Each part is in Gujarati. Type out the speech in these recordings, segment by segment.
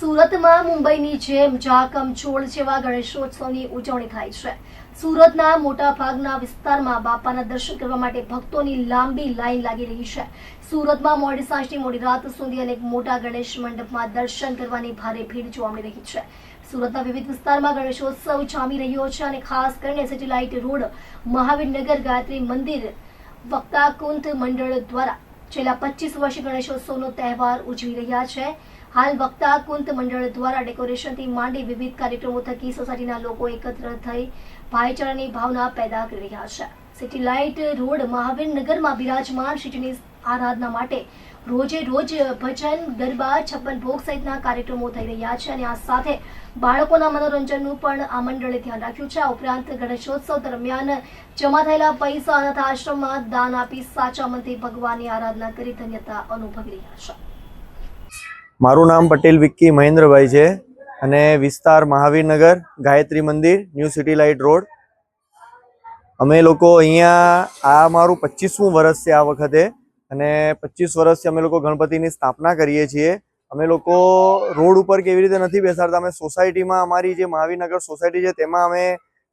સુરતમાં મુંબઈની જેમ જાકમ છોડ જેવા ગણેશોત્સવની ઉજવણી થાય છે. સુરતના મોટા ભાગના વિસ્તારમાં બાપાના દર્શન કરવા માટે ભક્તોની લાંબી લાઈન લાગી રહી છે. સુરતમાં મોડી સાંજથી મોડી રાત સુધી અનેક મોટા ગણેશ મંડપમાં દર્શન કરવાની ભારે ભીડ જોવા મળી રહી છે. સુરતના વિવિધ વિસ્તારમાં ગણેશોત્સવ જામી રહ્યો છે અને ખાસ કરીને સેટેલાઇટ રોડ મહાવીરનગર ગાયત્રી મંદિર વક્તાકુંઠ મંડળ દ્વારા છેલ્લા પચીસ વર્ષ ગણેશોત્સવનો તહેવાર ઉજવી રહ્યા છે. હાલ વક્તા કુંત મંડળ દ્વારા ડેકોરેશનથી માંડી વિવિધ કાર્યક્રમો થકી સોસાયટીના લોકો એકત્ર થઈ ભાઈચારાની ભાવના પેદા કરી રહ્યા છે. સિટી લાઇટ રોડ મહાવીરનગરમાં બિરાજમાન શ્રીજીની આરાધના માટે રોજે રોજ ભજન, ગરબા, છપ્પન ભોગ સહિતના કાર્યક્રમો થઈ રહ્યા છે અને આ સાથે બાળકોના મનોરંજનનું પણ આ મંડળે ધ્યાન રાખ્યું છે. આ ઉપરાંત ગણેશોત્સવ દરમિયાન જમા થયેલા પૈસા અનાથ આશ્રમમાં દાન આપી સાચા મનથી ભગવાનની આરાધના કરી ધન્યતા અનુભવી રહ્યા છે. મારું નામ પટેલ વિક્કી મહેન્દ્રભાઈ છે અને વિસ્તાર મહાવીરનગર, ગાયત્રી મંદિર, ન્યૂ સિટી લાઇટ રોડ. અમે લોકો અહીંયા આ મારું પચીસમું વર્ષ છે આ વખતે. અને પચીસ વર્ષથી અમે લોકો ગણપતિની સ્થાપના કરીએ છીએ. અમે લોકો રોડ ઉપર કેવી રીતે નથી બેસાડતા, અમે સોસાયટીમાં અમારી જે મહાવીનગર સોસાયટી છે તેમાં અમે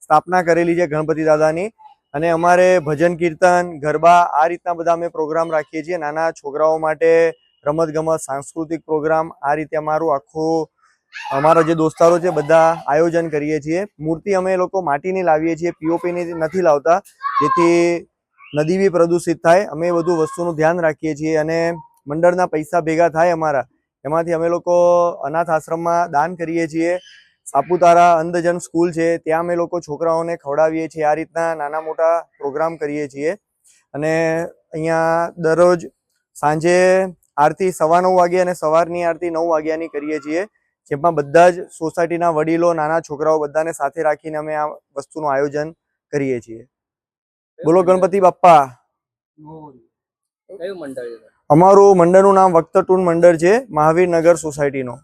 સ્થાપના કરેલી છે ગણપતિ દાદાની. અને અમારે ભજન, કીર્તન, ગરબા આ રીતના બધા અમે પ્રોગ્રામ રાખીએ છીએ. નાના છોકરાઓ માટે રમત ગમત, સાંસ્કૃતિક પ્રોગ્રામ આ રીતે અમારું આખું, અમારા જે દોસ્તારો છે બધા આયોજન કરીએ છીએ. મૂર્તિ અમે લોકો માટીની લાવીએ છીએ પીઓપીની નથી લાવતા, જેથી નદી બી પ્રદૂષિત થાય. અમે એ બધું વસ્તુનું ધ્યાન રાખીએ છીએ અને મંડળના પૈસા ભેગા થાય અમારા. એમાંથી અમે લોકો અનાથ આશ્રમમાં દાન કરીએ છીએ. સાપુતારા અંધજન સ્કૂલ છે, ત્યાં અમે લોકો છોકરાઓને ખવડાવીએ છીએ. આ રીતના નાના મોટા પ્રોગ્રામ કરીએ છીએ. અને અહીંયા દરરોજ સાંજે આરતી સવા નવ વાગે અને સવારની આરતી નવ વાગ્યાની કરીએ છીએ. જેમાં બધા જ સોસાયટીના વડીલો, નાના છોકરાઓ બધાને સાથે રાખીને અમે આ વસ્તુનું આયોજન કરીએ છીએ. બોલો ગણપતિ બાપ્પા. છે? અમારું મંડળનું નામ વક્તટૂન મંડળ છે મહાવીરનગર સોસાયટીનો.